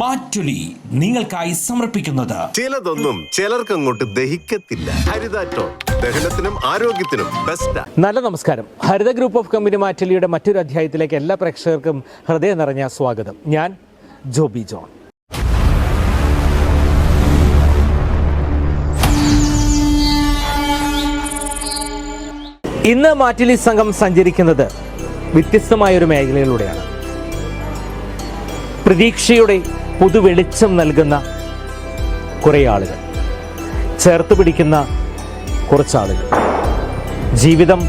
മാറ്റുലി നിങ്ങൾക്കായി സമർപ്പിക്കുന്നത്. ചിലതൊന്നും ചിലർക്ക് അങ്ങോട്ട് ദഹിക്കത്തില്ല. ഹരിതാറ്റോ ദഹനത്തിനും ആരോഗ്യത്തിനും ബെസ്റ്റ് നല്ല നമസ്കാരം. ഹരിത ഗ്രൂപ്പ് ഓഫ് കമ്പനി മാറ്റലിയുടെ മറ്റൊരു അധ്യായത്തിലേക്ക് എല്ലാ പ്രേക്ഷകർക്കും ഹൃദയം നിറഞ്ഞ സ്വാഗതം. ഞാൻ ജോബി ജോൺ. ഇന്ന് മാറ്റിലി സംഘം സഞ്ചരിക്കുന്നത് വ്യത്യസ്തമായ ഒരു മേഖലയിലൂടെയാണ്. പ്രതീക്ഷയുടെ പുതുവെളിച്ചം നൽകുന്ന കുറേ ആളുകൾ. ചേർത്ത് പിടിക്കുന്ന കുറച്ചാളുകൾ ജീവിതം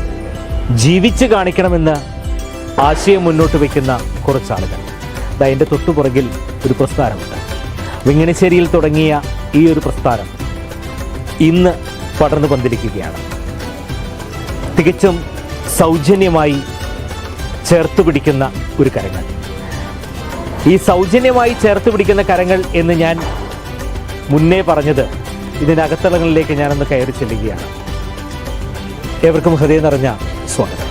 ജീവിച്ച് കാണിക്കണമെന്ന് ആശയം മുന്നോട്ട് വയ്ക്കുന്ന കുറച്ചാളുകൾ അതിന്റെ തൊട്ടുപുറകിൽ ഒരു പ്രസ്ഥാനമുണ്ട്. വിങ്ങനശ്ശേരിയിൽ തുടങ്ങിയ ഈ ഒരു പ്രസ്ഥാനം ഇന്ന് പടർന്നു പന്തിരിക്കുകയാണ്. തികച്ചും സൗജന്യമായി ചേർത്ത് പിടിക്കുന്ന ഒരു കരങ്ങൾ. ഈ സൗജന്യമായി ചേർത്ത് പിടിക്കുന്ന കരങ്ങൾ എന്ന് ഞാൻ മുന്നേ പറഞ്ഞത്. ഇതിനകത്തളങ്ങളിലേക്ക് ഞാനൊന്ന് കയറി ചെല്ലുകയാണ്. ഏവർക്കും ഹൃദയം നിറഞ്ഞ സ്വാഗതം.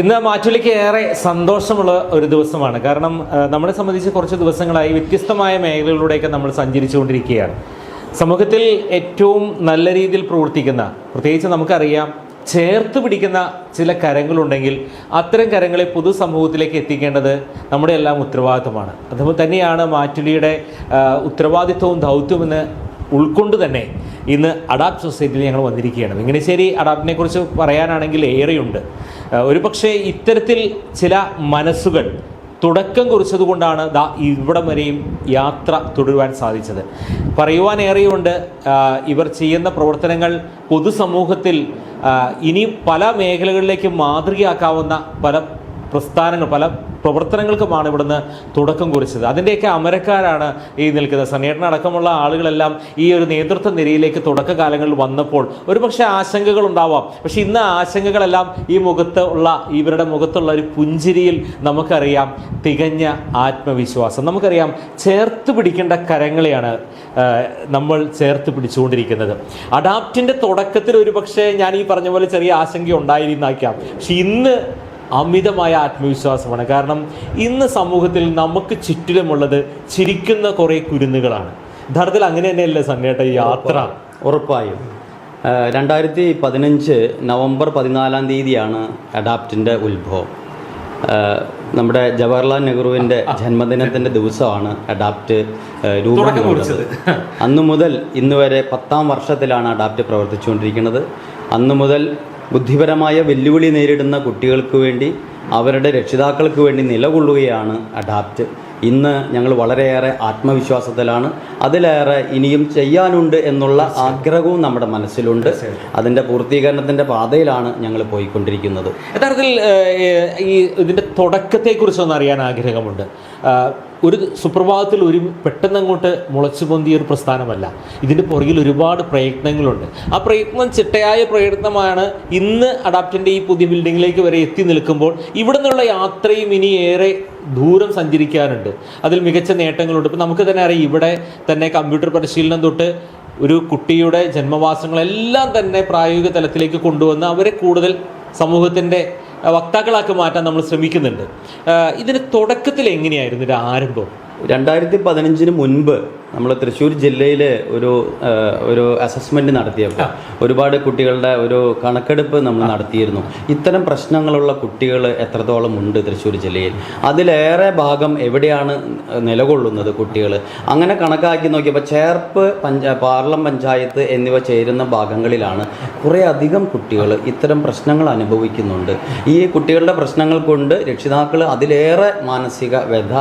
ഇന്ന് മാറ്റുലിക്ക് ഏറെ സന്തോഷമുള്ള ഒരു ദിവസമാണ്. കാരണം നമ്മളെ സംബന്ധിച്ച് കുറച്ച് ദിവസങ്ങളായി വ്യത്യസ്തമായ മേഖലകളിലൂടെയൊക്കെ നമ്മൾ സഞ്ചരിച്ചുകൊണ്ടിരിക്കുകയാണ്. സമൂഹത്തിൽ ഏറ്റവും നല്ല രീതിയിൽ പ്രവർത്തിക്കുന്ന പ്രത്യേകിച്ച് നമുക്കറിയാം ചേർത്ത് പിടിക്കുന്ന ചില കരങ്ങളുണ്ടെങ്കിൽ അത്തരം കരങ്ങളെ പൊതുസമൂഹത്തിലേക്ക് എത്തിക്കേണ്ടത് നമ്മുടെ എല്ലാം ഉത്തരവാദിത്തമാണ് അതുപോലെ തന്നെയാണ് മാറ്റുലിയുടെ ഉത്തരവാദിത്വവും ദൗത്യമെന്ന് ഉൾക്കൊണ്ട് തന്നെ ഇന്ന് അഡാപ്റ്റ് സൊസൈറ്റിയിൽ ഞങ്ങൾ വന്നിരിക്കുകയാണ്. വെങ്ങനശ്ശേരി അഡാപ്റ്റിനെ കുറിച്ച് പറയാനാണെങ്കിൽ ഏറെയുണ്ട്. ഏഹ് ഒരുപക്ഷെ ഇത്തരത്തിൽ ചില മനസ്സുകൾ തുടക്കം കുറിച്ചതുകൊണ്ടാണ് ദാ ഇവിടം വരെയും യാത്ര തുടരുവാൻ സാധിച്ചത്. പറയുവാനേറെയുണ്ട് ഇവർ ചെയ്യുന്ന പ്രവർത്തനങ്ങൾ പൊതുസമൂഹത്തിൽ ഇനി പല മേഖലകളിലേക്ക് മാതൃകയാക്കാവുന്ന പല പ്രസ്ഥാനങ്ങൾ പല പ്രവർത്തനങ്ങൾക്കുമാണ് ഇവിടുന്ന് തുടക്കം കുറിച്ചത്. അതിന്റെയൊക്കെ അമരക്കാരാണ് ഈ നിൽക്കുന്നത്. സണ്ണേട്ടൻ അടക്കമുള്ള ആളുകളെല്ലാം ഈ ഒരു നേതൃത്വ നിരയിലേക്ക് തുടക്കകാലങ്ങളിൽ വന്നപ്പോൾ ഒരുപക്ഷെ ആശങ്കകൾ ഉണ്ടാവാം പക്ഷേ ഇന്ന് ആശങ്കകളെല്ലാം ഈ മുഖത്ത് ഉള്ള ഇവരുടെ മുഖത്തുള്ള ഒരു പുഞ്ചിരിയിൽ നമുക്കറിയാം തികഞ്ഞ ആത്മവിശ്വാസം. നമുക്കറിയാം ചേർത്ത് പിടിക്കേണ്ട കരങ്ങളെയാണ് നമ്മൾ ചേർത്ത് പിടിച്ചുകൊണ്ടിരിക്കുന്നത്. അഡാപ്റ്റിന്റെ തുടക്കത്തിൽ ഒരുപക്ഷെ ഞാൻ ഈ പറഞ്ഞ പോലെ ചെറിയ ആശങ്ക ഉണ്ടായിരുന്നാക്കാം. പക്ഷെ ഇന്ന് അമിതമായ ആത്മവിശ്വാസമാണ്. കാരണം ഇന്ന് സമൂഹത്തിൽ നമുക്ക് ചുറ്റിലുമുള്ളത് ചിരിക്കുന്ന കുറേ കുരുന്നുകളാണ്. യഥാർത്ഥത്തിൽ അങ്ങനെ തന്നെയല്ലേ സന്നേട്ട ഈ യാത്ര? ഉറപ്പായും. രണ്ടായിരത്തി പതിനഞ്ച് നവംബർ പതിനാലാം തീയതിയാണ് അഡാപ്റ്റിന്റെ ഉത്ഭവം. നമ്മുടെ ജവഹർലാൽ നെഹ്റുവിന്റെ ജന്മദിനത്തിന്റെ ദിവസമാണ് അഡാപ്റ്റ് രൂപീകരിച്ചത് രൂപം അന്നു മുതൽ ഇന്നുവരെ പത്താം വർഷത്തിലാണ് അഡാപ്റ്റ് പ്രവർത്തിച്ചുകൊണ്ടിരിക്കുന്നത്. അന്നു മുതൽ ബുദ്ധിപരമായ വെല്ലുവിളി നേരിടുന്ന കുട്ടികൾക്ക് വേണ്ടി അവരുടെ രക്ഷിതാക്കൾക്ക് വേണ്ടി നിലകൊള്ളുകയാണ് അഡാപ്റ്റ് ഇന്ന് ഞങ്ങൾ വളരെയേറെ ആത്മവിശ്വാസത്തിലാണ്. അതിലേറെ ഇനിയും ചെയ്യാനുണ്ട് എന്നുള്ള ആഗ്രഹവും നമ്മുടെ മനസ്സിലുണ്ട്. അതിന്റെ പൂർത്തീകരണത്തിന്റെ പാതയിലാണ് ഞങ്ങൾ പോയിക്കൊണ്ടിരിക്കുന്നത്. യഥാർത്ഥത്തിൽ ഈ ഇതിന്റെ തുടക്കത്തെക്കുറിച്ചൊന്ന് അറിയാൻ ആഗ്രഹമുണ്ട്. ഒരു സുപ്രഭാതത്തിൽ ഒരു പെട്ടെന്ന് അങ്ങോട്ട് മുളച്ചു പൊന്തിയ ഒരു പ്രസ്ഥാനമല്ല. ഇതിന്റെ പുറകിൽ ഒരുപാട് പ്രയത്നങ്ങളുണ്ട്. ആ പ്രയത്നം ചിട്ടയായ പ്രയത്നമാണ് ഇന്ന് അഡാപ്റ്റിന്റെ ഈ പുതിയ ബിൽഡിങ്ങിലേക്ക് വരെ എത്തി നിൽക്കുമ്പോൾ ഇവിടെ നിന്നുള്ള യാത്രയും ഇനി ഏറെ ദൂരം സഞ്ചരിക്കാനുണ്ട്. അതിൽ മികച്ച നേട്ടങ്ങളുണ്ട്. ഇപ്പം നമുക്ക് തന്നെ അറിയാം ഇവിടെ തന്നെ കമ്പ്യൂട്ടർ പരിശീലനം തൊട്ട് ഒരു കുട്ടിയുടെ ജന്മവാസങ്ങളെല്ലാം തന്നെ പ്രായോഗിക തലത്തിലേക്ക് കൊണ്ടുവന്ന് അവരെ കൂടുതൽ സമൂഹത്തിന്റെ വക്താക്കളാക്കി മാറ്റാൻ നമ്മൾ ശ്രമിക്കുന്നുണ്ട്. ഇതിന് തുടക്കത്തിൽ എങ്ങനെയായിരുന്നു ഇതിന്റെ ആരംഭം? രണ്ടായിരത്തി പതിനഞ്ചിന് മുൻപ് നമ്മൾ തൃശ്ശൂർ ജില്ലയിൽ ഒരു ഒരു അസസ്മെന്റ് നടത്തിയപ്പോൾ ഒരുപാട് കുട്ടികളുടെ ഒരു കണക്കെടുപ്പ് നമ്മൾ നടത്തിയിരുന്നു. ഇത്തരം പ്രശ്നങ്ങളുള്ള കുട്ടികൾ എത്രത്തോളം ഉണ്ട് തൃശ്ശൂർ ജില്ലയിൽ? അതിലേറെ ഭാഗം എവിടെയാണ് നിലകൊള്ളുന്നത് കുട്ടികൾ അങ്ങനെ കണക്കാക്കി നോക്കിയപ്പോൾ ചേർപ്പ് പഞ്ചാ പാർലം പഞ്ചായത്ത് എന്നിവ ചേരുന്ന ഭാഗങ്ങളിലാണ് കുറേ അധികം കുട്ടികൾ ഇത്തരം പ്രശ്നങ്ങൾ അനുഭവിക്കുന്നുണ്ട്. ഈ കുട്ടികളുടെ പ്രശ്നങ്ങൾ കൊണ്ട് രക്ഷിതാക്കൾ അതിലേറെ മാനസിക വ്യഥ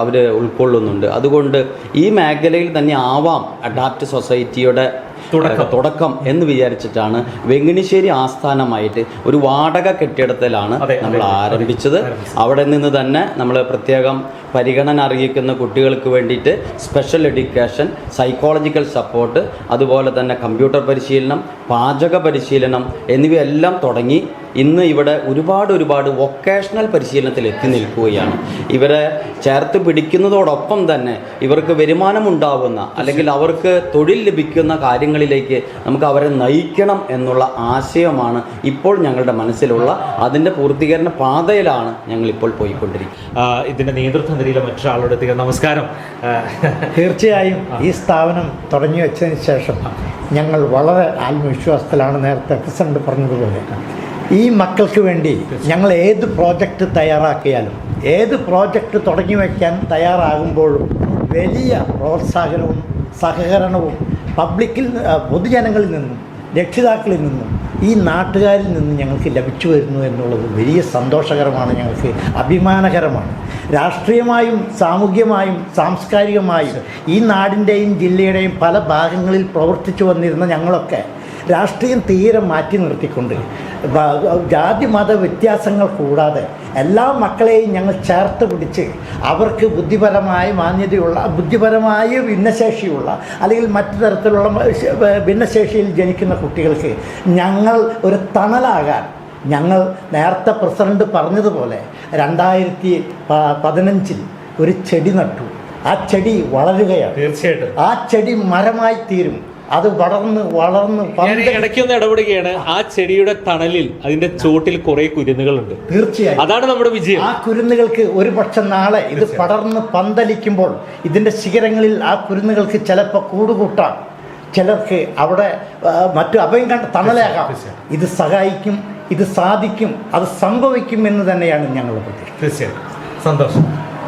അവർ ഉൾക്കൊള്ളുന്നുണ്ട്. അതുകൊണ്ട് ഈ മേഖലയിൽ തന്നെ ആവാം അഡാപ്റ്റ് സൊസൈറ്റിയുടെ തുടക്കം. തുടക്കം എന്ന് വിചാരിച്ചിട്ടാണ് വെങ്ങിണിശ്ശേരി ആസ്ഥാനമായിട്ട് ഒരു വാടക കെട്ടിടത്തിലാണ് നമ്മൾ ആരംഭിച്ചത്. അവിടെ നിന്ന് തന്നെ നമ്മൾ പ്രത്യേകം പരിഗണന അറിയിക്കുന്ന കുട്ടികൾക്ക് വേണ്ടിയിട്ട് സ്പെഷ്യൽ എഡ്യൂക്കേഷൻ സൈക്കോളജിക്കൽ സപ്പോർട്ട് അതുപോലെ തന്നെ കമ്പ്യൂട്ടർ പരിശീലനം പാചക പരിശീലനം എന്നിവയെല്ലാം തുടങ്ങി ഇന്ന് ഇവിടെ ഒരുപാട് ഒരുപാട് വൊക്കേഷണൽ പരിശീലനത്തിൽ എത്തി നിൽക്കുകയാണ്. ഇവരെ ചേർത്ത് പിടിക്കുന്നതോടൊപ്പം തന്നെ ഇവർക്ക് വരുമാനമുണ്ടാകുന്ന അല്ലെങ്കിൽ അവർക്ക് തൊഴിൽ ലഭിക്കുന്ന കാര്യങ്ങളിലേക്ക് നമുക്ക് അവരെ നയിക്കണം എന്നുള്ള ആശയമാണ് ഇപ്പോൾ ഞങ്ങളുടെ മനസ്സിലുള്ള അതിന്റെ പൂർത്തീകരണ പാതയിലാണ് ഞങ്ങളിപ്പോൾ പോയിക്കൊണ്ടിരിക്കുന്നത്. ഇതിന്റെ ഇതിന്റെ നേതൃത്വ നിരയിലെ മറ്റൊരാളോട് എത്തിക്കാം നമസ്കാരം. തീർച്ചയായും ഈ സ്ഥാപനം തുടങ്ങി വെച്ചതിന് ശേഷം ഞങ്ങൾ വളരെ ആത്മവിശ്വാസത്തിലാണ് നേരത്തെ പ്രസിഡന്റ് പറഞ്ഞതുപോലെ. ഈ മക്കൾക്ക് വേണ്ടി ഞങ്ങൾ ഏത് പ്രോജക്റ്റ് തയ്യാറാക്കിയാലും ഏത് പ്രോജക്റ്റ് തുടങ്ങി വയ്ക്കാൻ തയ്യാറാകുമ്പോഴും വലിയ പ്രോത്സാഹനവും സഹകരണവും പബ്ലിക്കിൽ പൊതുജനങ്ങളിൽ നിന്നും രക്ഷിതാക്കളിൽ നിന്നും ഈ നാട്ടുകാരിൽ നിന്നും ഞങ്ങൾക്ക് ലഭിച്ചു വരുന്നു എന്നുള്ളത് വലിയ സന്തോഷകരമാണ് ഞങ്ങൾക്ക് അഭിമാനകരമാണ്. രാഷ്ട്രീയമായും സാമൂഹ്യമായും സാംസ്കാരികമായും ഈ നാടിന്റെയും ജില്ലയുടെയും പല ഭാഗങ്ങളിൽ പ്രവർത്തിച്ചു വന്നിരുന്ന ഞങ്ങളൊക്കെ രാഷ്ട്രീയം തീരെ മാറ്റി നിർത്തിക്കൊണ്ട് ജാതി മത വ്യത്യാസങ്ങൾ കൂടാതെ എല്ലാ മക്കളെയും ഞങ്ങൾ ചേർത്ത് പിടിച്ച് അവർക്ക് ബുദ്ധിപരമായ മാന്യതയുള്ള ബുദ്ധിപരമായ ഭിന്നശേഷിയുള്ള അല്ലെങ്കിൽ മറ്റു തരത്തിലുള്ള ഭിന്നശേഷിയിൽ ജനിക്കുന്ന കുട്ടികൾക്ക് ഞങ്ങൾ ഒരു തണലാകാൻ ഞങ്ങൾ നേരത്തെ പ്രസിഡന്റ് പറഞ്ഞതുപോലെ രണ്ടായിരത്തി പതിനഞ്ചിൽ ഒരു ചെടി നട്ടു. ആ ചെടി വളരുകയാണ്. തീർച്ചയായിട്ടും. ആ ചെടി മരമായി തീരും. അത് വളർന്ന് വളർന്ന് ഇടയ്ക്കൊന്ന് ഇടപെടുകയാണ്. ആ ചെടിയുടെ തണലിൽ അതിന്റെ ചോട്ടിൽ കുറെ കുരുന്നുകളുണ്ട്. തീർച്ചയായും. അതാണ് നമ്മുടെ വിജയം. ആ കുരുന്നുകൾക്ക് ഒരു പക്ഷെ നാളെ ഇത് പടർന്ന് പന്തലിക്കുമ്പോൾ ഇതിന്റെ ശിഖരങ്ങളിൽ ആ കുരുന്നുകൾക്ക് ചിലപ്പോൾ കൂടുകൂട്ടാം. ചിലർക്ക് അവിടെ മറ്റു അഭയം കണ്ട തണലാകാം. ഇത് സഹായിക്കും ഇത് സാധിക്കും അത് സംഭവിക്കും എന്ന് തന്നെയാണ് ഞങ്ങളുടെ പ്രതീക്ഷ. തീർച്ചയായിട്ടും സന്തോഷം.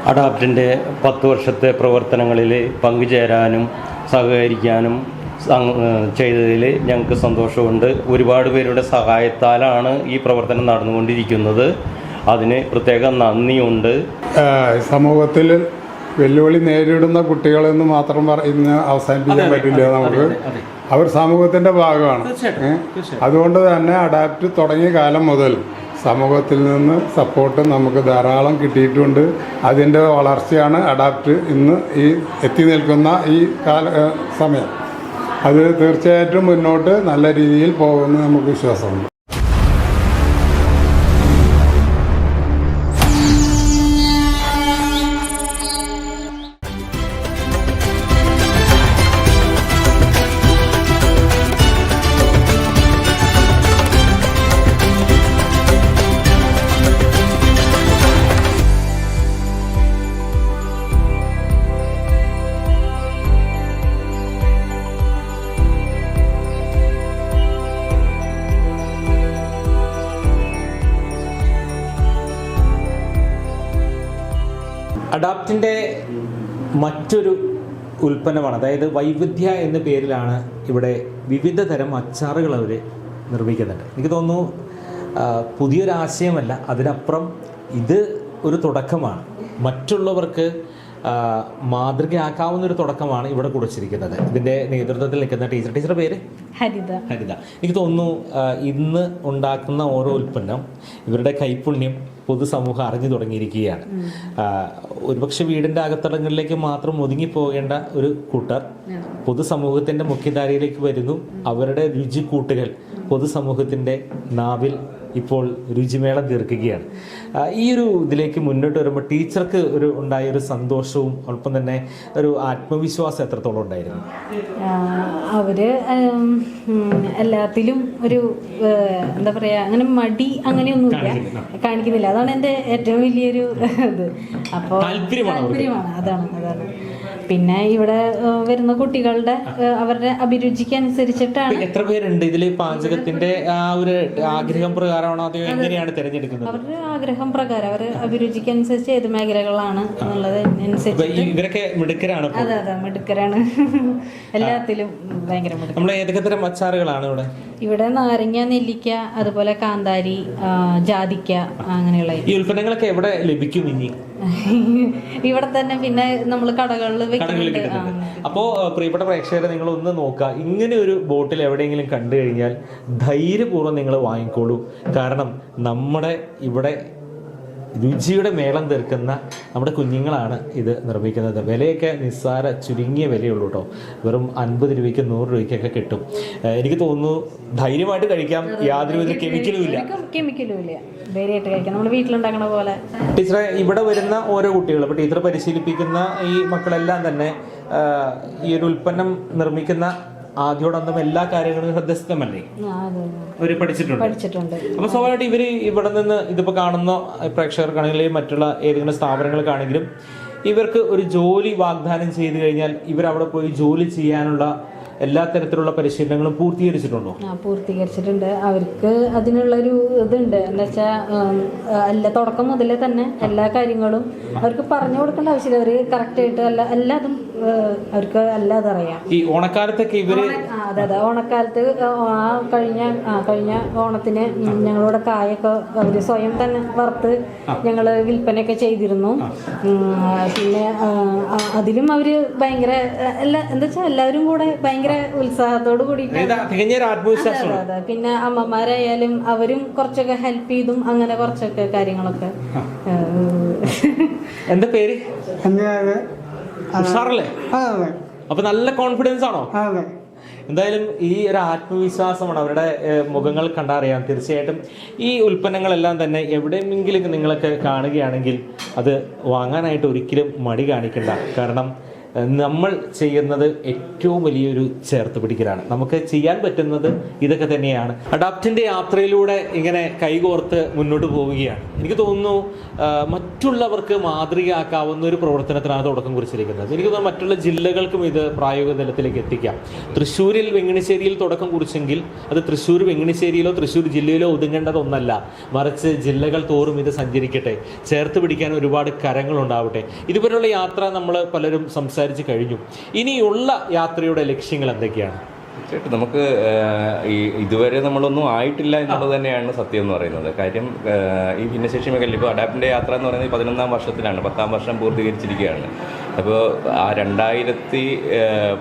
അഡാപ്റ്റിന്റെ പത്ത് വർഷത്തെ പ്രവർത്തനങ്ങളിൽ പങ്കുചേരാനും സഹകരിക്കാനും ചെയ്തതിൽ ഞങ്ങൾക്ക് സന്തോഷമുണ്ട്. ഒരുപാട് പേരുടെ സഹായത്താലാണ് ഈ പ്രവർത്തനം നടന്നുകൊണ്ടിരിക്കുന്നത്. അതിന് പ്രത്യേക നന്ദിയുണ്ട്. സമൂഹത്തിൽ വെല്ലുവിളി നേരിടുന്ന കുട്ടികളെന്ന് മാത്രം പറയുന്ന അവസാനിപ്പിക്കാൻ പറ്റില്ല നമുക്ക്. അവർ സമൂഹത്തിന്റെ ഭാഗമാണ്. അതുകൊണ്ട് തന്നെ അഡാപ്റ്റ് തുടങ്ങിയ കാലം മുതൽ സമൂഹത്തിൽ നിന്ന് സപ്പോർട്ട് നമുക്ക് ധാരാളം കിട്ടിയിട്ടുണ്ട്. അതിന്റെ വളർച്ചയാണ് അഡാപ്റ്റ് ഇന്ന് ഈ എത്തി നിൽക്കുന്ന ഈ കാല സമയം. അത് തീർച്ചയായിട്ടും മുന്നോട്ട് നല്ല രീതിയിൽ പോകുമെന്ന് നമുക്ക് വിശ്വാസമുണ്ട്. മറ്റൊരു ഉൽപ്പന്നമാണ്. അതായത് വൈവിധ്യ എന്ന പേരിലാണ് ഇവിടെ വിവിധ തരം അച്ചാറുകൾ അവർ നിർമ്മിക്കുന്നുണ്ട്. എനിക്ക് തോന്നുന്നു പുതിയൊരാശയമല്ല. അതിനപ്പുറം ഇത് ഒരു തുടക്കമാണ്. മറ്റുള്ളവർക്ക് മാതൃകയാക്കാവുന്ന ഒരു തുടക്കമാണ് ഇവിടെ കുറിച്ചിരിക്കുന്നത്. ഇതിന്റെ നേതൃത്വത്തിൽ നിൽക്കുന്ന ടീച്ചർ. ടീച്ചറുടെ പേര്? ഹരിത. ഹരിത. എനിക്ക് തോന്നുന്നു ഇന്ന് ഉണ്ടാക്കുന്ന ഓരോ ഉൽപ്പന്നം ഇവരുടെ കൈപ്പുണ്യം പൊതുസമൂഹം അറിഞ്ഞു തുടങ്ങിയിരിക്കുകയാണ്. ഒരുപക്ഷെ വീടിന്റെ അകത്തടങ്ങളിലേക്ക് മാത്രം ഒതുങ്ങി ഒതുങ്ങിപ്പോകേണ്ട ഒരു കൂട്ടർ പൊതുസമൂഹത്തിന്റെ മുഖ്യധാരയിലേക്ക് വരുന്നു. അവരുടെ രുചിക്കൂട്ടുകൾ പൊതുസമൂഹത്തിന്റെ നാവിൽ ഇപ്പോൾ രുചിമേളം തീർക്കുകയാണ് ഈ ഒരു ഇതിലേക്ക് മുന്നോട്ട് വരുമ്പോൾ ടീച്ചർക്ക് ഒരു ഉണ്ടായ ഒരു സന്തോഷവും ഒപ്പം തന്നെ ഒരു ആത്മവിശ്വാസം എത്രത്തോളം ഉണ്ടായിരുന്നു? അവർ എല്ലാത്തിലും ഒരു എന്താ പറയാ അങ്ങനെ മടി അങ്ങനെയൊന്നുമില്ല. കാണിക്കുന്നില്ല. അതാണ് എന്റെ ഏറ്റവും വലിയൊരു ഇത്. അപ്പോൾ താല്പര്യമാണ്. അതാണ് അതാണ്. പിന്നെ ഇവിടെ വരുന്ന കുട്ടികളുടെ അവരുടെ അഭിരുചിക്ക് അനുസരിച്ചിട്ടാണ് എത്ര പേരുണ്ട് ഇതിൽ പാചകത്തിന്റെ ആ ഒരു ആഗ്രഹം പ്രകാരമാണോ അതോ എങ്ങനെയാണ് തിരഞ്ഞെടുക്കുന്നത്? അവരുടെ ആഗ്രഹം പ്രകാരം അവർ അഭിരുചിക്ക് അനുസരിച്ച് ഏത് മേഖലകളാണ് എന്നുള്ളത് ഇവരൊക്കെ മിടുക്കരാണ് അതെ അതെ മിടുക്കരാണ്. എല്ലാത്തിലും ഭയങ്കര നമ്മളെ നമ്മൾ ഏതൊക്കെ തരം അച്ചാറുകളാണ് ഇവിടെ? ഇവിടെ നാരങ്ങ നെല്ലിക്ക അതുപോലെ കാന്താരി ജാതിക്ക അങ്ങനെയുള്ള ഈ ഉൽപ്പന്നങ്ങളൊക്കെ എവിടെ ലഭിക്കും ഇനി? ഇവിടെ തന്നെ പിന്നെ നമ്മൾ കടകളിൽ കടകളിൽ കിട്ടുന്നുണ്ട് അപ്പോൾ പ്രിയപ്പെട്ട പ്രേക്ഷകരെ നിങ്ങൾ ഒന്ന് നോക്കുക. ഇങ്ങനെ ഒരു ബോട്ടിൽ എവിടെയെങ്കിലും കണ്ടു കഴിഞ്ഞാൽ ധൈര്യപൂർവം നിങ്ങൾ വാങ്ങിക്കോളൂ. കാരണം നമ്മുടെ ഇവിടെ രുചിയുടെ മേളം തീർക്കുന്ന നമ്മുടെ കുഞ്ഞുങ്ങളാണ് ഇത് നിർമ്മിക്കുന്നത്. വിലയൊക്കെ നിസ്സാര ചുരുങ്ങിയ വിലയുള്ളൂ കേട്ടോ. വെറും അൻപത് രൂപയ്ക്ക് നൂറ് രൂപയ്ക്കൊക്കെ കിട്ടും. എനിക്ക് തോന്നുന്നു ധൈര്യമായിട്ട് കഴിക്കാം. യാതൊരു വിധ കെമിക്കലും ഇല്ല. കെമിക്കലും ഇല്ല. ധൈര്യമായിട്ട് കഴിക്കാം. നമ്മൾ പോലെ. ടീച്ചറെ ഇവിടെ വരുന്ന ഓരോ കുട്ടികൾ ഇപ്പോൾ ടീച്ചർ പരിശീലിപ്പിക്കുന്ന ഈ മക്കളെല്ലാം തന്നെ ഈ ഒരു ഉൽപ്പന്നം നിർമ്മിക്കുന്ന ആദ്യോടന്തം എല്ലാ കാര്യങ്ങളും ഹൃദയസ്ഥമല്ലേ? ഇവർ പഠിച്ചിട്ടുണ്ട്. പഠിച്ചിട്ടുണ്ട്. അപ്പൊ സ്വാഭാവികമായിട്ട് ഇവർ ഇവിടെ നിന്ന് ഇതിപ്പോ കാണുന്ന പ്രേക്ഷകർക്കാണെങ്കിലും മറ്റുള്ള ഏതെങ്കിലും സ്ഥാപനങ്ങൾക്കാണെങ്കിലും ഇവർക്ക് ഒരു ജോലി വാഗ്ദാനം ചെയ്തു കഴിഞ്ഞാൽ ഇവർ അവിടെ പോയി ജോലി ചെയ്യാനുള്ള എല്ലാ തരത്തിലുള്ള പരിശീലനങ്ങളും പൂർത്തീകരിച്ചിട്ടുണ്ടോ? ആ പൂർത്തീകരിച്ചിട്ടുണ്ട്. അവർക്ക് അതിനുള്ളൊരു ഇതുണ്ട്. എന്താ വെച്ചാൽ എല്ലാ തുടക്കം മുതലേ തന്നെ എല്ലാ കാര്യങ്ങളും അവർക്ക് പറഞ്ഞു കൊടുക്കേണ്ട ആവശ്യമില്ല. അവർ കറക്റ്റായിട്ട് എല്ലാ എല്ലാതും അവർക്ക് എല്ലാം അറിയാം ഈ ഓണക്കാലത്തൊക്കെ ഇവർ അതെ അതെ. ഓണക്കാലത്ത് ആ കഴിഞ്ഞ ആ കഴിഞ്ഞ ഓണത്തിന് ഞങ്ങളിവിടെ കായൊക്കെ അവർ സ്വയം തന്നെ വറുത്ത് ഞങ്ങൾ വിൽപ്പനയൊക്കെ ചെയ്തിരുന്നു. പിന്നെ അതിലും അവർ ഭയങ്കര എല്ലാ എന്താ വെച്ചാൽ എല്ലാവരും കൂടെ ഭയങ്കര ഉത്സാഹത്തോട് കൂടി പിന്നെ അമ്മമാരായാലും അവരും കുറച്ചൊക്കെ ഹെൽപ്പ് ചെയ്തും അങ്ങനെ കുറച്ചൊക്കെ കാര്യങ്ങളൊക്കെ. എന്താ പേര് ഉഷാറല്ലേ? അപ്പൊ നല്ല കോൺഫിഡൻസ് ആണോ? എന്തായാലും ഈ ഒരു ആത്മവിശ്വാസമാണ് അവരുടെ മുഖങ്ങൾ കണ്ടറിയാം തീർച്ചയായിട്ടും ഈ ഉൽപ്പന്നങ്ങളെല്ലാം തന്നെ എവിടെയെങ്കിലും നിങ്ങളൊക്കെ കാണുകയാണെങ്കിൽ അത് വാങ്ങാനായിട്ട് ഒരിക്കലും മടി കാണിക്കണ്ട. കാരണം നമ്മൾ ചെയ്യുന്നത് ഏറ്റവും വലിയൊരു ചേർത്ത് പിടിക്കലാണ്. നമുക്ക് ചെയ്യാൻ പറ്റുന്നത് ഇതൊക്കെ തന്നെയാണ്. അഡാപ്റ്റിന്റെ യാത്രയിലൂടെ ഇങ്ങനെ കൈകോർത്ത് മുന്നോട്ട് പോവുകയാണ്. എനിക്ക് തോന്നുന്നു മറ്റുള്ളവർക്ക് മാതൃകയാക്കാവുന്ന ഒരു പ്രവർത്തനത്തിനാണ് തുടക്കം കുറിച്ചിരിക്കുന്നത്. എനിക്ക് തോന്നുന്നു മറ്റുള്ള ജില്ലകൾക്കും ഇത് പ്രായോഗിക തലത്തിലേക്ക് എത്തിക്കാം. തൃശ്ശൂരിൽ വെങ്ങണിശ്ശേരിയിൽ തുടക്കം കുറിച്ചെങ്കിൽ അത് തൃശ്ശൂർ വെങ്ങണിശ്ശേരിയിലോ തൃശ്ശൂർ ജില്ലയിലോ ഒതുങ്ങേണ്ടതൊന്നല്ല മറിച്ച് ജില്ലകൾ തോറും ഇത് സഞ്ചരിക്കട്ടെ. ചേർത്ത് പിടിക്കാൻ ഒരുപാട് കരങ്ങളുണ്ടാവട്ടെ ഇതുപോലുള്ള യാത്ര നമ്മൾ പലരും സംസാരിച്ച് കഴിഞ്ഞു. ഇനിയുള്ള യാത്രയുടെ ലക്ഷ്യങ്ങൾ എന്തൊക്കെയാണ്? തീർച്ചയായിട്ടും നമുക്ക് ഈ ഇതുവരെ നമ്മളൊന്നും ആയിട്ടില്ല എന്നുള്ളത് തന്നെയാണ് സത്യം എന്ന് പറയുന്നത്. കാര്യം ഈ ഭിന്നശേഷി മേഖലയിൽ ഇപ്പോൾ അഡാപ്റ്റിന്റെ യാത്ര എന്ന് പറയുന്നത് പതിനൊന്നാം വർഷത്തിലാണ്. പത്താം വർഷം പൂർത്തീകരിച്ചിരിക്കുകയാണ്. അപ്പോൾ ആ രണ്ടായിരത്തി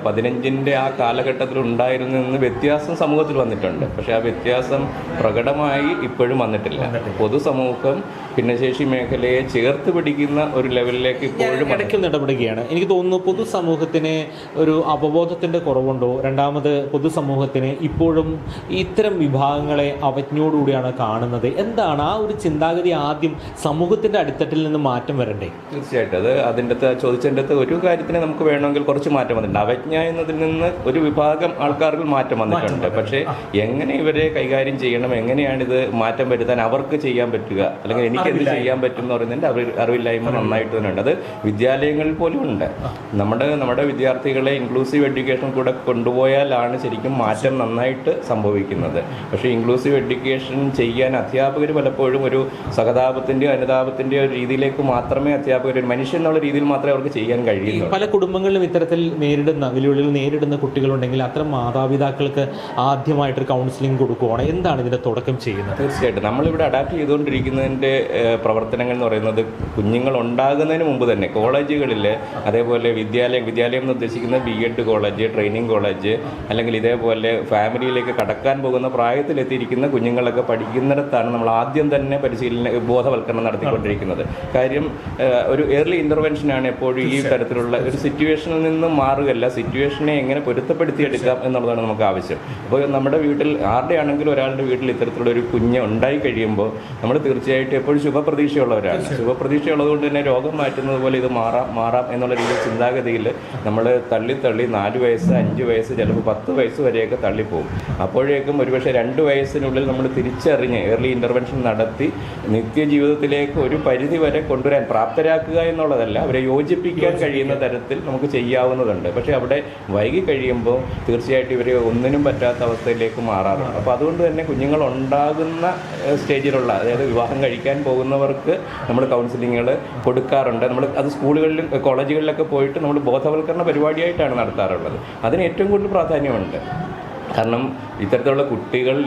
പതിനഞ്ചിന്റെ ആ കാലഘട്ടത്തിൽ ഉണ്ടായിരുന്നെന്ന് വ്യത്യാസം സമൂഹത്തിൽ വന്നിട്ടുണ്ട്. പക്ഷേ ആ വ്യത്യാസം പ്രകടമായി ഇപ്പോഴും വന്നിട്ടില്ല. പൊതുസമൂഹം ഭിന്നശേഷി മേഖലയെ ചേർത്ത് പിടിക്കുന്ന ഒരു ലെവലിലേക്ക് ഇപ്പോഴും. ഇടയ്ക്കൊന്ന് ഇടപെടുകയാണ്. എനിക്ക് തോന്നുന്നു പൊതുസമൂഹത്തിന് ഒരു അവബോധത്തിന്റെ കുറവുണ്ടോ? രണ്ടാമത് പൊതുസമൂഹത്തിന് ഇപ്പോഴും ഇത്തരം വിഭാഗങ്ങളെ അവജ്ഞയോടുകൂടിയാണ് കാണുന്നത്. എന്താണ് ആ ഒരു ചിന്താഗതി ആദ്യം സമൂഹത്തിന്റെ അടിത്തട്ടിൽ നിന്ന് മാറ്റം വരണ്ടേ? തീർച്ചയായിട്ടും. അത് അതിന്റെ ചോദിച്ചതിന്റെ അടുത്ത് ഒരു കാര്യത്തിന് നമുക്ക് വേണമെങ്കിൽ കുറച്ച് മാറ്റം വന്നിട്ടുണ്ട്. അവജ്ഞ എന്നതിൽ നിന്ന് ഒരു വിഭാഗം ആൾക്കാർക്ക് മാറ്റം വന്നിട്ടുണ്ട്. പക്ഷേ എങ്ങനെ ഇവരെ കൈകാര്യം ചെയ്യണം? എങ്ങനെയാണിത് മാറ്റം വരുത്താൻ അവർക്ക് ചെയ്യാൻ പറ്റുക? അല്ലെങ്കിൽ എനിക്ക് എന്ത് ചെയ്യാൻ പറ്റും എന്ന് പറയുന്നതിന്റെ അറിവ് അറിവില്ലായ്മ നന്നായിട്ട് തന്നെ ഉണ്ട് അത് വിദ്യാലയങ്ങളിൽ പോലും ഉണ്ട്. നമ്മുടെ നമ്മുടെ വിദ്യാർത്ഥികളെ ഇൻക്ലൂസീവ് എഡ്യൂക്കേഷൻ കൂടെ കൊണ്ടുപോയാലാണ് ശരിക്കും മാറ്റം നന്നായിട്ട് സംഭവിക്കുന്നത്. പക്ഷേ ഇൻക്ലൂസീവ് എഡ്യൂക്കേഷൻ ചെയ്യാൻ അധ്യാപകർ പലപ്പോഴും ഒരു സഹതാപത്തിന്റെയോ അനുതാപത്തിന്റെയോ രീതിയിലേക്ക് മാത്രമേ അധ്യാപകർ ഒരു മനുഷ്യൻ എന്നുള്ള രീതിയിൽ മാത്രമേ അവർക്ക് ചെയ്യാൻ കഴിയുന്നുള്ളൂ. പല കുടുംബങ്ങളിലും ഇത്തരത്തിൽ നേരിടുന്ന വെല്ലുവിളികൾ നേരിടുന്ന കുട്ടികളുണ്ടെങ്കിൽ അത്തരം മാതാപിതാക്കൾക്ക് ആദ്യമായിട്ടൊരു കൗൺസിലിംഗ് കൊടുക്കുവാണ്. എന്താണ് ഇതിന്റെ തുടക്കം ചെയ്യുന്നത്? തീർച്ചയായിട്ടും. നമ്മളിവിടെ അഡാപ്റ്റ് ചെയ്തുകൊണ്ടിരിക്കുന്നതിന്റെ പ്രവർത്തനങ്ങൾ എന്ന് പറയുന്നത് കുഞ്ഞുങ്ങൾ ഉണ്ടാകുന്നതിന് മുമ്പ് തന്നെ കോളേജുകളിൽ അതേപോലെ വിദ്യാലയം വിദ്യാലയം എന്ന് ഉദ്ദേശിക്കുന്നത് B Ed college training college അല്ലെങ്കിൽ ഇതേപോലെ ഫാമിലിയിലേക്ക് കടക്കാൻ പോകുന്ന പ്രായത്തിലെത്തിയിരിക്കുന്ന കുഞ്ഞുങ്ങളൊക്കെ പഠിക്കുന്നിടത്താണ് നമ്മൾ ആദ്യം തന്നെ പരിശീലന ബോധവൽക്കരണം നടത്തിക്കൊണ്ടിരിക്കുന്നത്. കാര്യം ഒരു ഏർലി ഇന്റർവെൻഷനാണ് എപ്പോഴും ഈ തരത്തിലുള്ള ഒരു സിറ്റുവേഷനിൽ നിന്ന് മാറുകയല്ല സിറ്റുവേഷനെ എങ്ങനെ പൊരുത്തപ്പെടുത്തിയെടുക്കാം എന്നുള്ളതാണ് നമുക്ക് ആവശ്യം. അപ്പോൾ നമ്മുടെ വീട്ടിൽ ആരുടെ ആണെങ്കിലും ഒരാളുടെ വീട്ടിൽ ഇത്തരത്തിലുള്ള ഒരു കുഞ്ഞ് ഉണ്ടായി കഴിയുമ്പോൾ നമ്മൾ തീർച്ചയായിട്ടും എപ്പോഴും ശുഭപ്രതീക്ഷയുള്ളവരാണ്. ശുഭപ്രതീക്ഷയുള്ളത് കൊണ്ട് തന്നെ രോഗം മാറ്റുന്നത് പോലെ ഇത് മാറാം മാറാം എന്നുള്ള രീതിയിൽ ചിന്താഗതിയിൽ നമ്മൾ തള്ളി തള്ളി നാല് വയസ്സ് അഞ്ച് വയസ്സ് ചിലപ്പോൾ പത്ത് വയസ്സ് വരെയൊക്കെ തള്ളിപ്പോകും. അപ്പോഴേക്കും ഒരുപക്ഷെ രണ്ട് വയസ്സിനുള്ളിൽ നമ്മൾ തിരിച്ചറിഞ്ഞ് ഏർലി ഇന്റർവെൻഷൻ നടത്തി നിത്യജീവിതത്തിലേക്ക് ഒരു പരിധി വരെ കൊണ്ടുവരാൻ പ്രാപ്തരാക്കുക എന്നുള്ളതല്ല അവരെ യോജിപ്പിക്കാൻ കഴിയുന്ന തരത്തിൽ നമുക്ക് ചെയ്യാവുന്നതുണ്ട്. പക്ഷേ അവിടെ വൈകി കഴിയുമ്പോൾ തീർച്ചയായിട്ടും ഇവരെ ഒന്നിനും പറ്റാത്ത അവസ്ഥയിലേക്ക് മാറാറുണ്ട്. അപ്പോൾ അതുകൊണ്ട് തന്നെ കുഞ്ഞുങ്ങൾ ഉണ്ടാകുന്ന സ്റ്റേജിലുള്ള അതായത് വിവാഹം കഴിക്കാൻ പോകുന്നവർക്ക് നമ്മൾ കൗൺസിലിങ്ങുകൾ കൊടുക്കാറുണ്ട്. നമ്മൾ അത് സ്കൂളുകളിലും കോളേജുകളിലൊക്കെ പോയിട്ട് നമ്മൾ ബോധവൽക്കരണ പരിപാടിയായിട്ടാണ് നടത്താറുള്ളത്. അതിന് ഏറ്റവും കൂടുതൽ പ്രാധാന്യമുണ്ട്. കാരണം ഇത്തരത്തിലുള്ള കുട്ടികൾ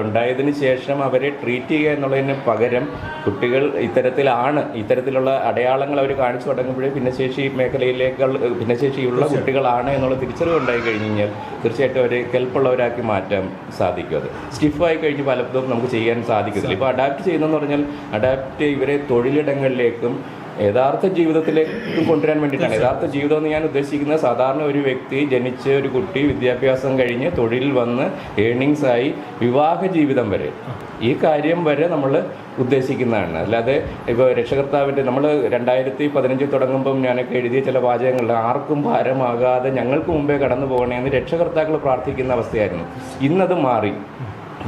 ഉണ്ടായതിന് ശേഷം അവരെ ട്രീറ്റ് ചെയ്യുക എന്നുള്ളതിന് പകരം കുട്ടികൾ ഇത്തരത്തിലാണ് ഇത്തരത്തിലുള്ള അടയാളങ്ങൾ അവർ കാണിച്ചു തുടങ്ങുമ്പോഴേ ഭിന്നശേഷി മേഖലയിലേക്കുള്ള ഭിന്നശേഷിയുള്ള കുട്ടികളാണ് എന്നുള്ള തിരിച്ചറിവ് ഉണ്ടായി കഴിഞ്ഞ് കഴിഞ്ഞാൽ തീർച്ചയായിട്ടും അവരെ കെൽപ്പുള്ളവരാക്കി മാറ്റാൻ സാധിക്കും അത്. സ്റ്റിഫായി കഴിഞ്ഞ് പലതും നമുക്ക് ചെയ്യാൻ സാധിക്കത്തില്ല. ഇപ്പോൾ അഡാപ്റ്റ് ചെയ്യുന്നതെന്ന് പറഞ്ഞാൽ അഡാപ്റ്റ് ഇവരെ തൊഴിലിടങ്ങളിലേക്കും യഥാർത്ഥ ജീവിതത്തിലേക്ക് കൊണ്ടുവരാൻ വേണ്ടിയിട്ടാണ്. യഥാർത്ഥ ജീവിതം എന്ന് ഞാൻ ഉദ്ദേശിക്കുന്നത് സാധാരണ ഒരു വ്യക്തി ജനിച്ച് ഒരു കുട്ടി വിദ്യാഭ്യാസം കഴിഞ്ഞ് തൊഴിൽ വന്ന് ഏണിങ്സ് ആയി വിവാഹ ജീവിതം വരെ. ഈ കാര്യം വരെ നമ്മൾ ഉദ്ദേശിക്കുന്നതാണ്. അല്ലാതെ ഇപ്പോൾ രക്ഷകർത്താവിന്റെ നമ്മൾ രണ്ടായിരത്തി പതിനഞ്ചിൽ തുടങ്ങുമ്പം ഞാനൊക്കെ എഴുതിയ ചില വാചകങ്ങളിൽ ആർക്കും ഭാരമാകാതെ ഞങ്ങൾക്ക് മുമ്പേ കടന്നു പോകണേ എന്ന് രക്ഷകർത്താക്കൾ പ്രാർത്ഥിക്കുന്ന അവസ്ഥയായിരുന്നു. ഇന്നത് മാറി.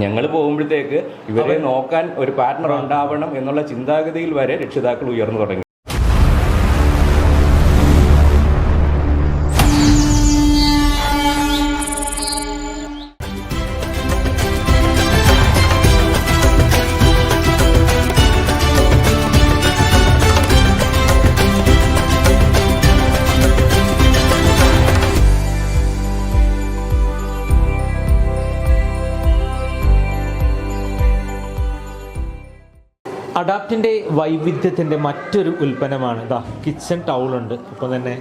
ഞങ്ങൾ പോകുമ്പോഴത്തേക്ക് ഇവരെ നോക്കാൻ ഒരു പാർട്ട്ണർ ഉണ്ടാവണം എന്നുള്ള ചിന്താഗതിയിൽ വരെ രക്ഷിതാക്കൾ ഉയർന്നു തുടങ്ങി. അഡാപ്റ്റിന്റെ വൈവിധ്യത്തിന്റെ മറ്റൊരു ഉൽപ്പന്നമാണ്. ഇതാ കിച്ചൺ ടൗളുണ്ട് ഒപ്പം തന്നെ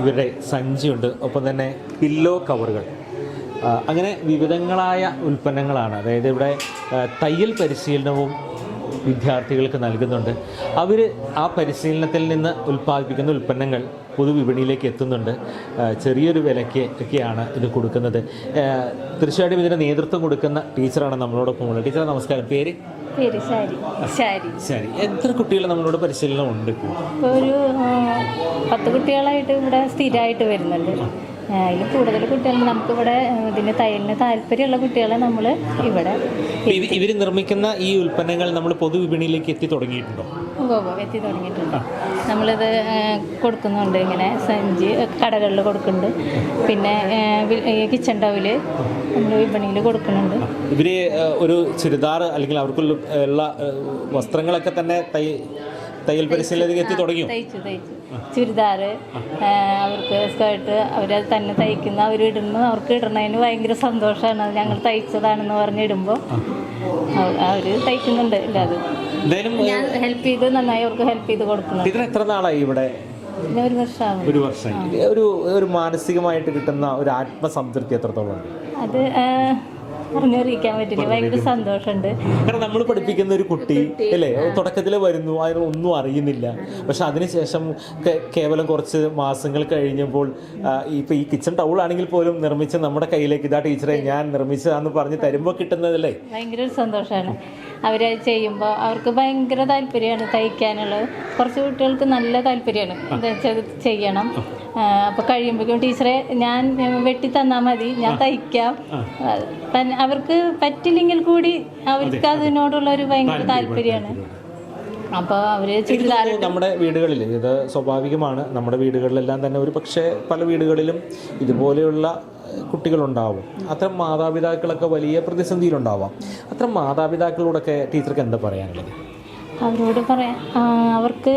ഇവരുടെ സഞ്ചിയുണ്ട്. ഒപ്പം തന്നെ പില്ലോ കവറുകൾ അങ്ങനെ വിവിധങ്ങളായ ഉൽപ്പന്നങ്ങളാണ്. അതായത് ഇവിടെ തയ്യൽ പരിശീലനവും വിദ്യാർത്ഥികൾക്ക് നൽകുന്നുണ്ട്. അവർ ആ പരിശീലനത്തിൽ നിന്ന് ഉൽപ്പാദിപ്പിക്കുന്ന ഉൽപ്പന്നങ്ങൾ പൊതുവിപണിയിലേക്ക് എത്തുന്നുണ്ട്. ചെറിയൊരു വിലയ്ക്ക് ഒക്കെയാണ് ഇത് കൊടുക്കുന്നത്. തീർച്ചയായിട്ടും ഇതിന് നേതൃത്വം കൊടുക്കുന്ന ടീച്ചറാണ് നമ്മളോടൊപ്പം ഉള്ളത്. ടീച്ചർ നമസ്കാരം. പേര്? പേര് ശാരി. ശാരി. ശരി. എത്ര കുട്ടികൾ നമ്മളോട് പരിശീലനം ഉണ്ട് ഇപ്പോൾ ഇപ്പോൾ ഒരു ആ, പത്ത് കുട്ടികളായിട്ട് ഇവിടെ സ്ഥിരമായിട്ട് വരുന്നുണ്ട്. അതിൽ കൂടുതൽ കുട്ടികൾ നമുക്കിവിടെ ഇവിടെ ഇതിന് തയ്യലിന് താല്പര്യമുള്ള കുട്ടികളെ നമ്മൾ ഇവിടെ ഇവർ നിർമ്മിക്കുന്ന ഈ ഉൽപ്പന്നങ്ങൾ നമ്മൾ പൊതുവിപണിയിലേക്ക് എത്തി തുടങ്ങിയിട്ടുണ്ടോ? എത്തി തുടങ്ങിയിട്ടുണ്ട്. നമ്മളിത് കൊടുക്കുന്നുണ്ട് ഇങ്ങനെ സഞ്ചി കടകളിൽ കൊടുക്കുന്നുണ്ട്. പിന്നെ കിച്ചൺ ടൗവിൽ നമ്മൾ വിപണിയിൽ കൊടുക്കുന്നുണ്ട്. ഇവർ ഒരു ചുരിദാർ അല്ലെങ്കിൽ അവർക്കുള്ള വസ്ത്രങ്ങളൊക്കെ തന്നെ തൈ തയ്യൽ പരിശീലനത്തിലേക്ക് എത്തി തുടങ്ങി തയ്ച്ചു തയ്ച്ചു. ചുരിദാർ അവർക്ക് സ്കേർട്ട് അവരത് തന്നെ തയ്ക്കുന്ന അവർ ഇടുന്നു അവർക്ക് ഇടുന്നതിന് ഭയങ്കര സന്തോഷമാണ്. അത് ഞങ്ങൾ തയ്ച്ചതാണെന്ന് പറഞ്ഞിടുമ്പോൾ അവർ തയ്ക്കുന്നുണ്ട് ഇല്ലാതെ ഞാൻ ഹെൽപ്പ് ചെയ്ത് നന്നായി അവർക്ക് ഹെൽപ്പ് ചെയ്ത് കൊടുക്കുന്നു ഇതിന് എത്ര നാളായി ഇവിടെ? ഒരു വർഷമാകും ഒരു വർഷം. ഒരു ഒരു മാനസികമായിട്ട് കിട്ടുന്ന ഒരു ആത്മസംതൃപ്തി എത്രത്തോളം അത് പറഞ്ഞറിയിക്കാൻ പറ്റില്ല. ഭയങ്കര സന്തോഷമുണ്ട്. കാരണം നമ്മൾ പഠിപ്പിക്കുന്ന ഒരു കുട്ടി അല്ലേ? തുടക്കത്തിൽ വരുന്നു അയാൾ ഒന്നും അറിയുന്നില്ല. പക്ഷെ അതിനുശേഷം കേവലം കുറച്ച് മാസങ്ങൾ കഴിഞ്ഞപ്പോൾ ഇപ്പൊ ഈ കിച്ചൺ ടൗൾ ആണെങ്കിൽ പോലും നിർമ്മിച്ച് നമ്മുടെ കയ്യിലേക്ക് ഇതാ ടീച്ചറെ ഞാൻ നിർമ്മിച്ചതാന്ന് പറഞ്ഞ് തരുമ്പോൾ കിട്ടുന്നതല്ലേ? ഭയങ്കര ഒരു സന്തോഷമാണ്. അവരത് ചെയ്യുമ്പോൾ അവർക്ക് ഭയങ്കര താല്പര്യമാണ് തയ്ക്കാനുള്ളത്. കുറച്ച് കുട്ടികൾക്ക് നല്ല താല്പര്യമാണ്. എന്താ വെച്ചാൽ ചെയ്യണം. അപ്പോൾ കഴിയുമ്പോഴേക്കും ടീച്ചറെ ഞാൻ വെട്ടി തന്നാൽ മതി ഞാൻ തയ്ക്കാം. അവർക്ക് പറ്റില്ലെങ്കിൽ കൂടി അവർക്ക് അതിനോടുള്ള ഒരു ഭയങ്കര താല്പര്യമാണ്. അപ്പോൾ അവർ നമ്മുടെ വീടുകളിൽ ഇത് സ്വാഭാവികമാണ്. നമ്മുടെ വീടുകളിലെല്ലാം തന്നെ ഒരു പക്ഷേ പല വീടുകളിലും ഇതുപോലെയുള്ള കുട്ടികളുണ്ടാവും. അത്തരം മാതാപിതാക്കളൊക്കെ വലിയ പ്രതിസന്ധിയിലുണ്ടാവാം. അത്തരം മാതാപിതാക്കളോടൊക്കെ ടീച്ചർക്ക് എന്താ പറയാനുള്ളത്? അവരോട് പറയാം. അവർക്ക്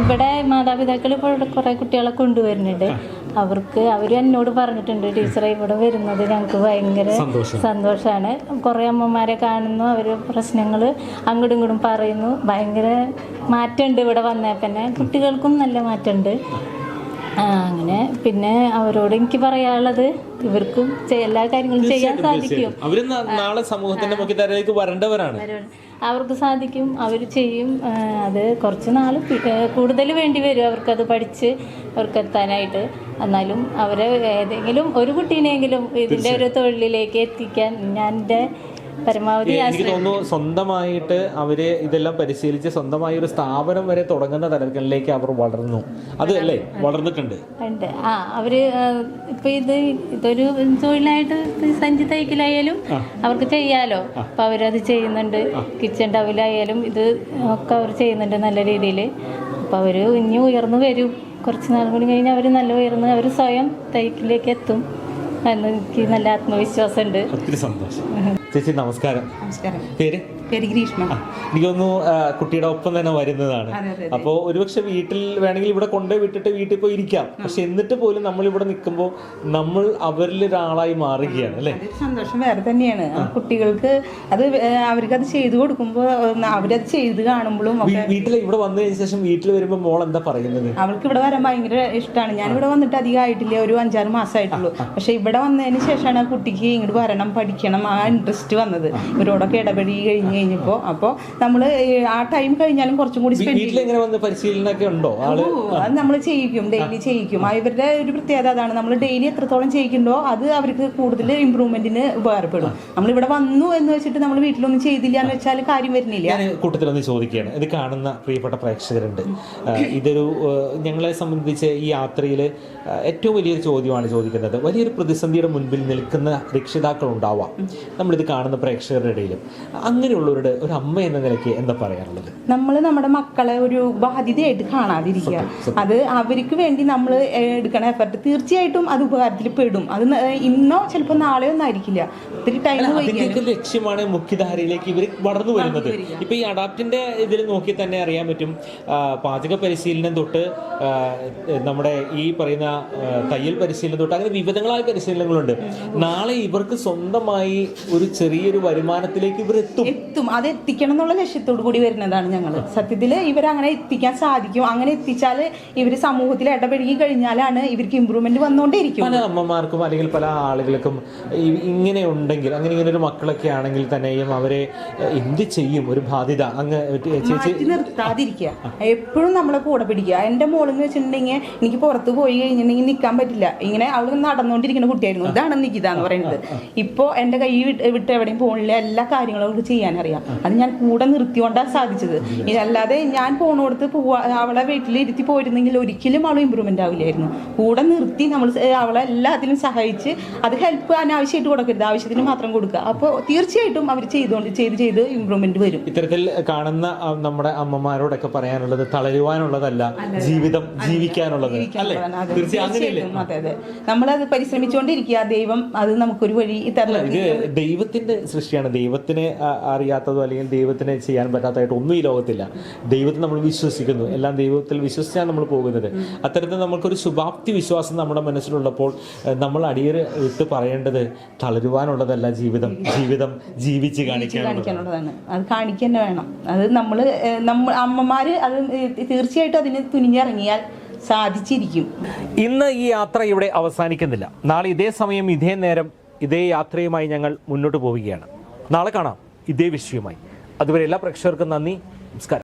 ഇവിടെ മാതാപിതാക്കൾ ഇപ്പോൾ ഇവിടെ കുറേ കുട്ടികളെ കൊണ്ടുവരുന്നുണ്ട്. അവർക്ക് അവർ എന്നോട് പറഞ്ഞിട്ടുണ്ട് ടീച്ചറെ ഇവിടെ വരുന്നത് ഞങ്ങൾക്ക് ഭയങ്കര സന്തോഷമാണ് കുറേ അമ്മമാരെ കാണുന്നു അവർ പ്രശ്നങ്ങൾ അങ്ങോട്ടും ഇങ്ങോട്ടും പറയുന്നു. ഭയങ്കര മാറ്റമുണ്ട് ഇവിടെ വന്നാൽ തന്നെ കുട്ടികൾക്കും നല്ല മാറ്റമുണ്ട്. അങ്ങനെ പിന്നെ അവരോട് എനിക്ക് പറയാനുള്ളത് ഇവർക്കും എല്ലാ കാര്യങ്ങളും ചെയ്യാൻ സാധിക്കും. അവർ നാളെ സമൂഹത്തിന്റെ മുഖ്യധാരയിലേക്ക് വരേണ്ടവരാണ്. അവർക്ക് സാധിക്കും അവർ ചെയ്യും. അത് കുറച്ച് നാൾ കൂടുതൽ വേണ്ടി വരും അവർക്കത് പഠിച്ച് അവർക്ക് എത്താനായിട്ട്. എന്നാലും അവരെ ഏതെങ്കിലും ഒരു കുട്ടീനെങ്കിലും ഇതിന്റെ ഒരു തൊഴിലിലേക്ക് എത്തിക്കാൻ ഞാൻ എന്റെ പരമാവധി എനിക്ക് തോന്നുന്നു സ്വന്തമായിട്ട് അവർ ഇതെല്ലാം പരിശീലിച്ച് സ്വന്തമായി ഒരു സ്ഥാപനം വരെ തുടങ്ങുന്ന തരത്തിലേക്ക് അവർ വളർന്നു. അത് അല്ലേ? വളർന്നിട്ടുണ്ട്. ഉണ്ട്. ആ അവർ ഇപ്പൊ ഇത് ഇതൊരു തൊഴിലായിട്ട് സഞ്ചി തയ്ക്കലായാലും അവർക്ക് ചെയ്യാലോ. അപ്പൊ അവരത് ചെയ്യുന്നുണ്ട്. കിച്ചൺ ടവലായാലും ഇത് ഒക്കെ അവർ ചെയ്യുന്നുണ്ട് നല്ല രീതിയിൽ അപ്പൊ അവർ ഇനി ഉയർന്നു വരും. കുറച്ച് നാൾ കൂടി കഴിഞ്ഞാൽ അവർ നല്ല ഉയർന്ന് അവർ സ്വയം തയ്ക്കിലേക്ക് എത്തും. എന്ന് എനിക്ക് നല്ല ആത്മവിശ്വാസമുണ്ട്. ഒത്തിരി സന്തോഷം. ചേച്ചി നമസ്കാരം. നമസ്കാരം. പേര്? പേര് ഗ്രീഷ്മ എനിക്ക് തോന്നുന്നു കുട്ടിയുടെ ഒപ്പം തന്നെ വരുന്നതാണ്. അപ്പോൾ ഒരുപക്ഷെ വീട്ടിൽ വേണമെങ്കിൽ ഇവിടെ കൊണ്ടുപോയി വിട്ടിട്ട് വീട്ടിൽ പോയി ഇരിക്കാം. പക്ഷെ എന്നിട്ട് പോലും നമ്മൾ ഇവിടെ നിൽക്കുമ്പോൾ നമ്മൾ അവരിൽ ഒരാളായി മാറുകയാണ് അല്ലേ? സന്തോഷം വേറെ തന്നെയാണ്. കുട്ടികൾക്ക് അത് അവർക്ക് അത് ചെയ്തു കൊടുക്കുമ്പോൾ അവരത് ചെയ്ത് കാണുമ്പോഴും വീട്ടിൽ ഇവിടെ വന്നതിന് ശേഷം വീട്ടിൽ വരുമ്പോൾ മോൾ എന്താ പറയുന്നത്? അവൾക്ക് ഇവിടെ വരാൻ ഭയങ്കര ഇഷ്ടമാണ് ഞാൻ ഇവിടെ വന്നിട്ട് അധികം ആയിട്ടില്ല ഒരു അഞ്ചാറ് മാസമായിട്ടുള്ളൂ പക്ഷെ ഇവിടെ വന്നതിന് ശേഷമാണ് കുട്ടിക്ക് ഇങ്ങോട്ട് വരണം പഠിക്കണം ആ ഇൻട്രസ്റ്റ് വന്നത്. ഇവരോടൊക്കെ ഇടപെടി കഴിഞ്ഞ് കഴിഞ്ഞപ്പോൾ അപ്പോൾ നമ്മൾ ആ ടൈം കഴിഞ്ഞാലും കുറച്ചും കൂടി സ്പെൻഡ് ഉണ്ടോ അത് നമ്മൾ ചെയ്യിക്കും ഡെയിലി ചെയ്യിക്കും. ഇവരുടെ ഒരു പ്രത്യേകത അതാണ് നമ്മൾ ഡെയിലി എത്രത്തോളം ചെയ്യിക്കുന്നുണ്ടോ അത് അവർക്ക് കൂടുതൽ ഇമ്പ്രൂവ്മെന്റിന് ഉപകാരപ്പെടും. നമ്മൾ ഇവിടെ വന്നു എന്ന് വെച്ചിട്ട് നമ്മൾ വീട്ടിലൊന്നും ചെയ്തില്ല എന്ന് വെച്ചാൽ കാര്യം വരുന്നില്ല. ഞാൻ കൂട്ടത്തിലൊന്ന് ചോദിക്കുകയാണ്. ഇത് കാണുന്ന പ്രിയപ്പെട്ട പ്രേക്ഷകരുണ്ട്. ഇതൊരു ഞങ്ങളെ സംബന്ധിച്ച് ഈ യാത്രയിൽ ഏറ്റവും വലിയൊരു ചോദ്യമാണ് ചോദിക്കുന്നത്. വലിയൊരു പ്രതിസന്ധിയുടെ മുൻപിൽ നിൽക്കുന്ന രക്ഷിതാക്കൾ ഉണ്ടാവാം. നമ്മളിത് കാണുന്ന പ്രേക്ഷകരുടെ ഇടയിലും. അങ്ങനെയുള്ളവരുടെ ഒരു അമ്മ എന്ന നിലയ്ക്ക് എന്താ പറയാനുള്ളത്? നമ്മൾ നമ്മുടെ മക്കളെ ഒരു ബാധ്യതയായിട്ട് കാണാതിരിക്കുക. അത് അവർക്ക് വേണ്ടി നമ്മൾ എടുക്കണ എഫർട്ട് തീർച്ചയായിട്ടും അത് ഉപകാരത്തിൽ പെടും അത് ഇന്നോ ചിലപ്പോൾ നാളെയോ ഒന്നും ആയിരിക്കില്ല. ഒത്തിരി ടൈം ലക്ഷ്യമാണ് മുഖ്യധാരയിലേക്ക് ഇവർ വളർന്നു വരുന്നത്. ഇപ്പൊ ഈ അഡാപ്റ്റിന്റെ ഇതിൽ നോക്കി തന്നെ അറിയാൻ പറ്റും പാചക പരിശീലനം തൊട്ട് നമ്മുടെ ഈ പറയുന്ന തയ്യൽ പരിശീലനം തൊട്ട് അങ്ങനെ വിവിധങ്ങളായ പരിശീലനങ്ങളുണ്ട്. നാളെ ഇവർക്ക് സ്വന്തമായി ഒരു ചെറിയൊരു വരുമാനത്തിലേക്ക് ഇവർ എത്തും. എത്തും. അത് എത്തിക്കണം എന്നുള്ള ലക്ഷ്യത്തോടു കൂടി വരുന്നതാണ് ഞങ്ങൾ സത്യത്തിൽ ഇവരങ്ങനെ എത്തിക്കാൻ സാധിക്കും. അങ്ങനെ എത്തിച്ചാൽ ഇവർ സമൂഹത്തിൽ ഇടപഴകി കഴിഞ്ഞാലാണ് ഇവർക്ക് ഇമ്പ്രൂവ്മെന്റ് വന്നുകൊണ്ടേയിരിക്കും പല അമ്മമാർക്കും അല്ലെങ്കിൽ പല ആളുകൾക്കും ഇങ്ങനെ ഉണ്ടെങ്കിൽ അങ്ങനെ ഇങ്ങനെ ഒരു മക്കളൊക്കെ ആണെങ്കിൽ തന്നെയും അവരെ എന്ത് ചെയ്യും? ഒരു ബാധ്യത. അങ്ങ് മാറ്റി നിർത്താതിരിക്കുക. എപ്പോഴും നമ്മളെ കൂടെ പിടിക്കുക. എന്റെ മോളെന്ന് വെച്ചിട്ടുണ്ടെങ്കിൽ എനിക്ക് പുറത്ത് പോയി കഴിഞ്ഞിട്ടുണ്ടെങ്കിൽ നിൽക്കാൻ പറ്റില്ല. ഇങ്ങനെ അവൾ നടന്നുകൊണ്ടിരിക്കുന്ന കുട്ടിയായിരുന്നു. ഇതാണ് നികിത എന്ന് പറയുന്നത്. ഇപ്പോൾ എന്റെ കൈ വിട്ട് വിട്ട് എവിടെയും പോകണില്ല എല്ലാ കാര്യങ്ങളും അവൾക്ക് ചെയ്യാനറിയാം. അത് ഞാൻ കൂടെ നിർത്തിക്കൊണ്ടാണ് സാധിച്ചത്. ഇനി അല്ലാതെ ഞാൻ പോണോടത്ത് പോവാ അവളെ വീട്ടിൽ ഇരുത്തി പോയിരുന്നെങ്കിൽ ഒരിക്കലും അവൾ ഇമ്പ്രൂവ്മെന്റ് ആവില്ലായിരുന്നു. കൂടെ നിർത്തി നമ്മൾ അവളെ എല്ലാത്തിലും സഹായിച്ച് അത് ഹെൽപ്പ് അനാവശ്യമായിട്ട് കൊടുക്കരുത്. ആവശ്യത്തിന് മാത്രം കൊടുക്കുക. അപ്പോൾ തീർച്ചയായിട്ടും അവർ ചെയ്തുകൊണ്ട് ചെയ്ത് ചെയ്ത് ഇമ്പ്രൂവ്മെന്റ് വരും. ഇത്തരത്തിൽ കാണുന്ന നമ്മുടെ അമ്മമാരോടൊക്കെ പറയാനുള്ളത് തളരുവാനുള്ളതല്ല ജീവിതം ജീവിക്കാനുള്ളത്. തീർച്ചയായും. അതെ അതെ. നമ്മളത് പരിശ്രമിച്ചുകൊണ്ടിരിക്കുക ദൈവം അത് നമുക്കൊരു വഴി തരണം ഇത് ദൈവത്തിന്റെ സൃഷ്ടിയാണ്. ദൈവത്തിനെ ആ, അറിയാത്തതോ അല്ലെങ്കിൽ ദൈവത്തിന് ചെയ്യാൻ പറ്റാത്തതായിട്ട് ഒന്നും ഈ ലോകത്തില്ല. ദൈവത്തിൽ നമ്മൾ വിശ്വസിക്കുന്നു. എല്ലാം ദൈവത്തിൽ വിശ്വസിച്ചാണ് നമ്മൾ പോകുന്നത്. അത്തരത്തിൽ നമുക്കൊരു ശുഭാപ്തി വിശ്വാസം നമ്മുടെ മനസ്സിലുള്ളപ്പോൾ നമ്മൾ അടിയർ വിട്ട് പറയേണ്ടത് തളരുവാനുള്ളതല്ല ജീവിതം. ജീവിതം ജീവിച്ച് കാണിക്കാനുള്ളതാണ്. കാണിക്കാനുള്ളതാണ്. അത് കാണിക്കുക വേണം. അത് നമ്മൾ നമ്മൾ അമ്മമാർ അത് തീർച്ചയായിട്ടും അതിന് തുനിഞ്ഞിറങ്ങിയാൽ സാധിച്ചിരിക്കും. ഇന്ന് ഈ യാത്ര ഇവിടെ അവസാനിക്കുന്നില്ല. നാളെ ഇതേ സമയം ഇതേ നേരം ഇതേ യാത്രയുമായി ഞങ്ങൾ മുന്നോട്ട് പോവുകയാണ്. നാളെ കാണാം. ഇതേ വിഷയവുമായി. അതുവരെ എല്ലാ പ്രേക്ഷകർക്കും നന്ദി. നമസ്കാരം.